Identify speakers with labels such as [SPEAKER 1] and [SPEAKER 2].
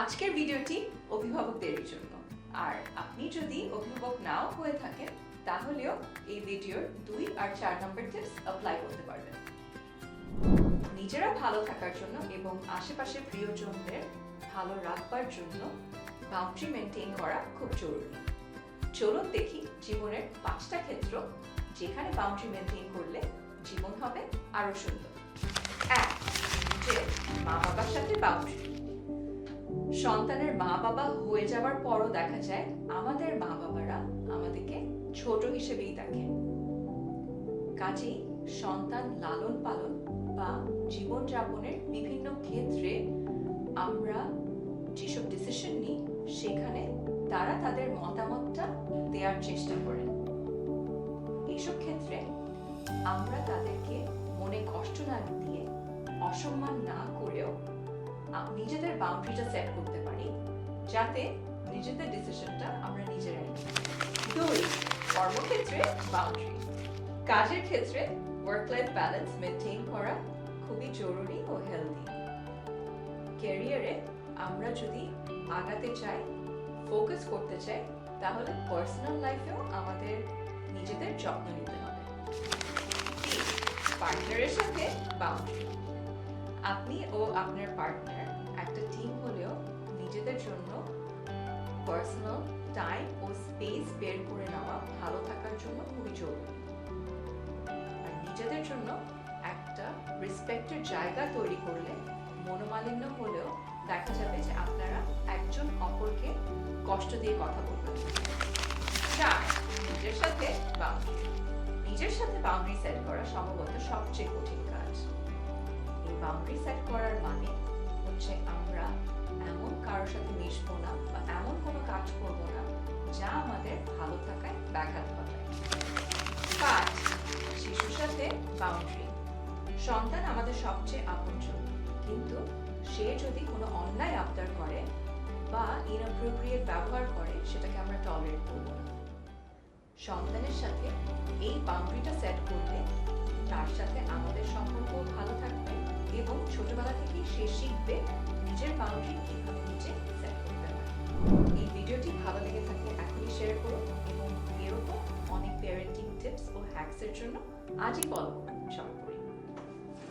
[SPEAKER 1] আজকের ভিডিওটি অভিভাবকদের জন্য। আর আপনি যদি অভিভাবক নাও হয়ে থাকেন, তাহলেও এই ভিডিওর দুই আর চার নম্বর টিপস অ্যাপ্লাই করতে পারবেন। নিজেরা ভালো থাকার জন্য এবং আশেপাশের প্রিয়জনদের ভালো রাখবার জন্য বাউন্ডারি মেনটেন করা খুব জরুরি। চলুন দেখি জীবনের পাঁচটা ক্ষেত্র যেখানে বাউন্ডারি মেনটেন করলে জীবন হবে আরও সুন্দর। এক, নিজের মা বাবার সাথে বাউন্ডারি সন্তানের মা বাবা হয়ে যাওয়ার পরও দেখা যায়, আমাদের মা বাবারা আমাদেরকে ছোট হিসেবেই দেখেন কাজেই সন্তান লালন পালন বা জীবনযাপনের বিভিন্ন ক্ষেত্রে আমরা যেসব ডিসিশন নিই, সেখানে তারা তাদের মতামতটা দেওয়ার চেষ্টা করেন। এসব ক্ষেত্রে আমরা তাদেরকে মনে কষ্ট না দিয়ে, অসম্মান না করেও নিজেদের বাউন্ডারিটা সেট করতে পারি, যাতে নিজেদের ডিসিশনটা আমরা নিজেরাই দুই, কর্মক্ষেত্রে বাউন্ডারি কাজের ক্ষেত্রে ওয়ার্ক লাইফ ব্যালেন্স মেনটেন করা খুবই জরুরি ও হেলদি ক্যারিয়ারে আমরা যদি আগাতে চাই ফোকাস করতে চাই, তাহলে পার্সোনাল লাইফেও আমাদের নিজেদের যত্ন নিতে হবে। পার্টনারের সাথে বাউন্ডারি আপনি ও আপনার পার্টনার একটা টিম হলেও নিজেদের জন্য পার্সোনাল টাইম ও স্পেস বের করে নেওয়া ভালো থাকার জন্য খুবই জরুরি। আর নিজেদের জন্য একটা রেসপেক্টের জায়গা তৈরি করলে মনোমালিন্য হলেও দেখা যাবে যে আপনারা একজন অপরকে কষ্ট দিয়ে কথা বলবেন। নিজের সাথে বাউন্ডারি নিজের সাথে বাউন্ডারি সেট করা সম্ভবত সবচেয়ে কঠিন। বাউন্ডারি সেট করার মানে হচ্ছে আমরা এমন কারোর সাথে মিশবো না বা এমন কোনো কাজ করব না যা আমাদের ভালো থাকায় ব্যাঘাত ঘটায়। পাঁচ, শিশুর সাথে বাউন্ডারি সন্তান আমাদের সবচেয়ে আপনজন, কিন্তু সে যদি কোনো অন্যায় আবদার করে বা ইনঅ্যাপ্রোপ্রিয়েট ব্যবহার করে, সেটাকে আমরা টলারেট করব না। সন্তানের সাথে এই বাউন্ডারিটা সেট করলে তার সাথে আমাদের সম্পর্ক ভালো এবং ছোটবেলা থেকেই সে শিখবে নিজের বাউন্ডারি কীভাবে নিজে সেট করতে হয়। এই ভিডিওটি ভালো লেগে থাকলে এখনই শেয়ার করো এবং এরকম অনেক প্যারেন্টিং টিপস ও হ্যাকসের জন্য আজই ফলো করুন